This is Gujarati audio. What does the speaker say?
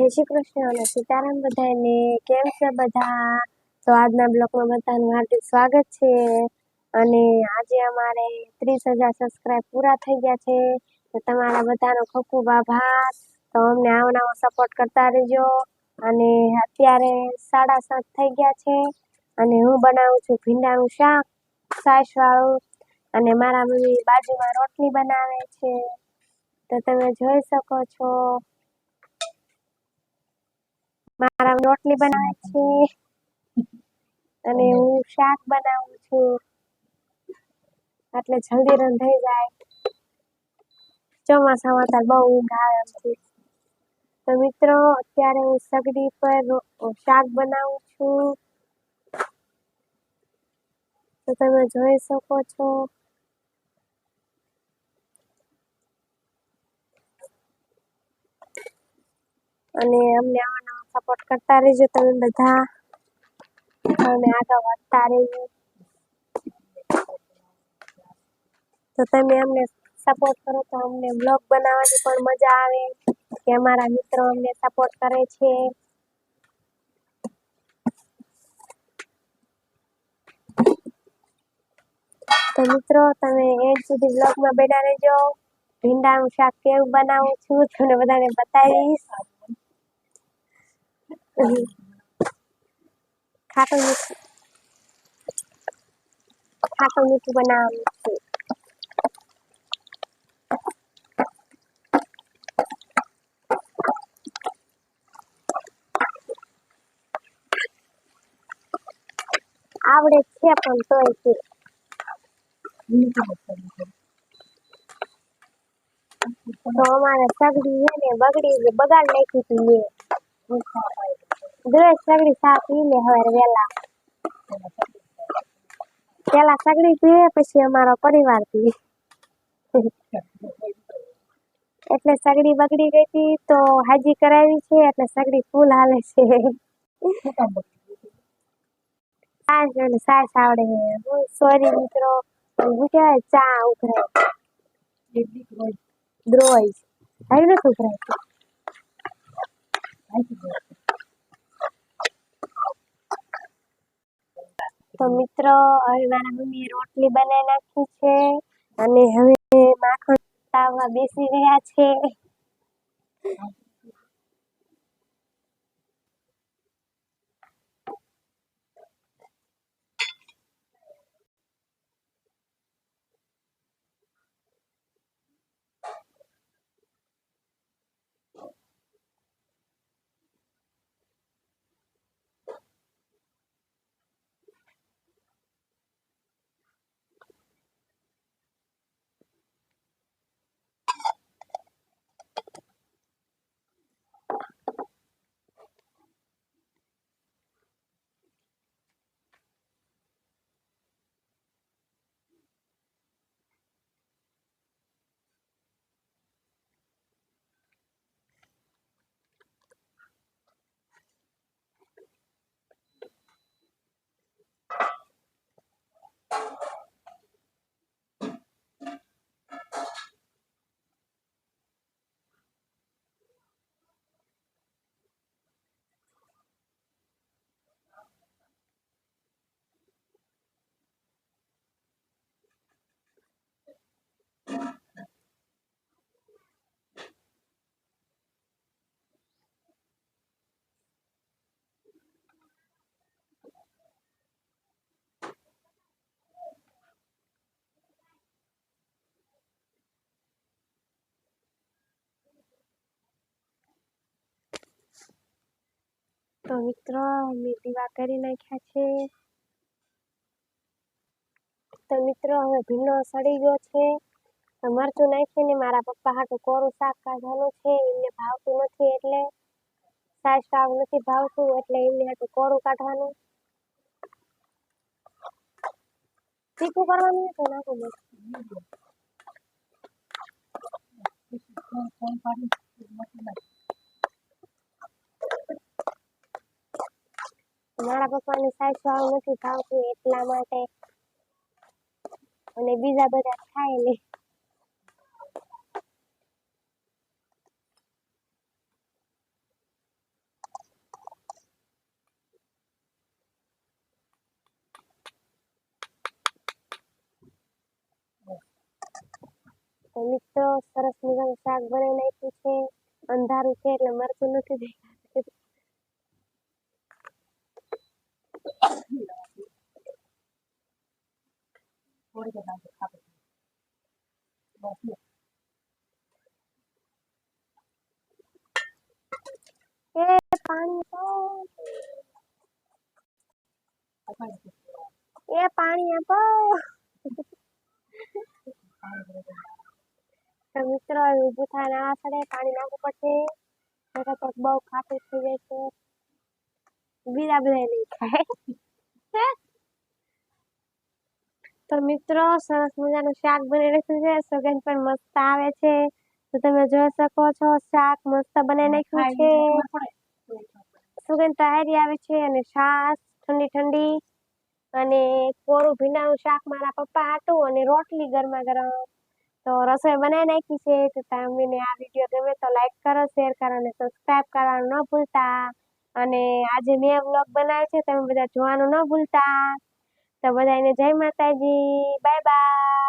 જય શ્રી કૃષ્ણ અને સીતારામ બધાને. કેમ છે બધા? તો આજના બ્લોગમાં બધાનું હાર્દિક સ્વાગત છે. અને આજે અમારે ત્રીસ હજાર સબસ્ક્રાઈબ પૂરા થઈ ગયા છે. તો તમારા બધાનો ખૂબ ખૂબ આભાર. તો અમને આવો નવો સપોર્ટ કરતા રહેજો. અને અત્યારે સાડા સાત થઈ ગયા છે. અને હું બનાવું છું ભીંડાનું શાક છાશવાળું અને મારા મમ્મી બાજુમાં રોટલી બનાવે છે. તો તમે જોઈ શકો છો. મારા રોટલી બનાવે છે. અને હું શાક બનાવું છું. એટલે જલ્દી રંધાઈ જાય. ચોમાસામાં તો બહુ ઊંઘ આવે છે. તો મિત્રો અત્યારે હું સગડી પર શાક બનાવું છું. તો તમે જોઈ શકો છો. અને અમને સપોર્ટ કરતા રહેજો તમે બધા. અને આગળ વધતા રહેજો તો તમે અમને સપોર્ટ કરો તો અમને બ્લોગ બનાવવાની પણ મજા આવે, કે અમારા મિત્રો અમને સપોર્ટ કરે છે. તો મિત્રો, તમે એન્ડ સુધી બ્લોગમાં બેઠા રહેજો. ભીંડાનું શાક કેવું બનાવું છું, તમને બધાને બતાવીશ. ખાટું મીઠું ખાટું મીઠું બનાવવાનું છે આવડે છે પણ તોય છે. અમારે સગડી છે બગડી બગાડ નાખી હતી દસ સગડી સા પી લે હવે વેલા. પેલા સગડી પીએ પછી અમારો પરિવાર પીએ એટલે સગડી બગડી ગઈ હતી તો હાજી કરાવી છે એટલે સગડી ફૂલ હાલે છે. સાસ સાસ આવડે સોરી મિત્રો કહેવાય ચા ઉભરાય દ્રોય હાઈ નથી ઉભરાય તો મિત્રો, હવે મારા મમ્મીએ રોટલી બનાવી નાખી છે અને હવે માખણ તાવવા બેસી ગયા છે. તો મિત્રો અમે દીવા કરી નાખ્યા છે. તો મિત્રો, હવે ભીંડો સડી ગયો છે. મરચું નાખીને મારા પપ્પા હાટું કોરું શાક કાઢવાનું છે. એમને ભાવતું નથી એટલે સાસ શાક નથી ભાવતું, એટલે એમને હાટું કોરું કાઢવાનું. તીખું કરવાનું તો નાખું બસ મારા પપ્પાને સાસ વાળું નથી ખાવતું એટલા માટે. અને બીજા બધા ખાય નહીં તો મિત્રો, સરસ મજાનું શાક બનાવી નાખ્યું છે. અંધારું છે એટલે મરચું નથી દેખાતું. એ પાણી આપો. મિત્રો હવે થાય ના પડે પાણી નાખવું પડશે. બહુ ખાતું થઈ જાય છે. બીજા બધા નહીં ખાય તો મિત્રો સરસ મજાનું શાક બની રાખ્યું છે સુગંધ પણ મસ્ત આવે છે તો તમે જોઈ શકો છો શાક મસ્ત બનાવી નાખ્યું છે. સુગંધ તૈયારી આવે છે અને છાશ ઠંડી ઠંડી અને કોરું ભીંડાનું શાક મારા પપ્પા હતું અને રોટલી ગરમા ગરમ તો રસોઈ બનાવી નાખી છે તો તમને આ વીડિયો ગમે તો લાઈક કરો શેર કરો અને સબસ્ક્રાઈબ કરવાનું ન ભૂલતા અને આજે મેં વ્લોગ બનાવ્યો છે, તમે બધા જોવાનું ન ભૂલતા. તો બધાને જય માતાજી, બાય બાય.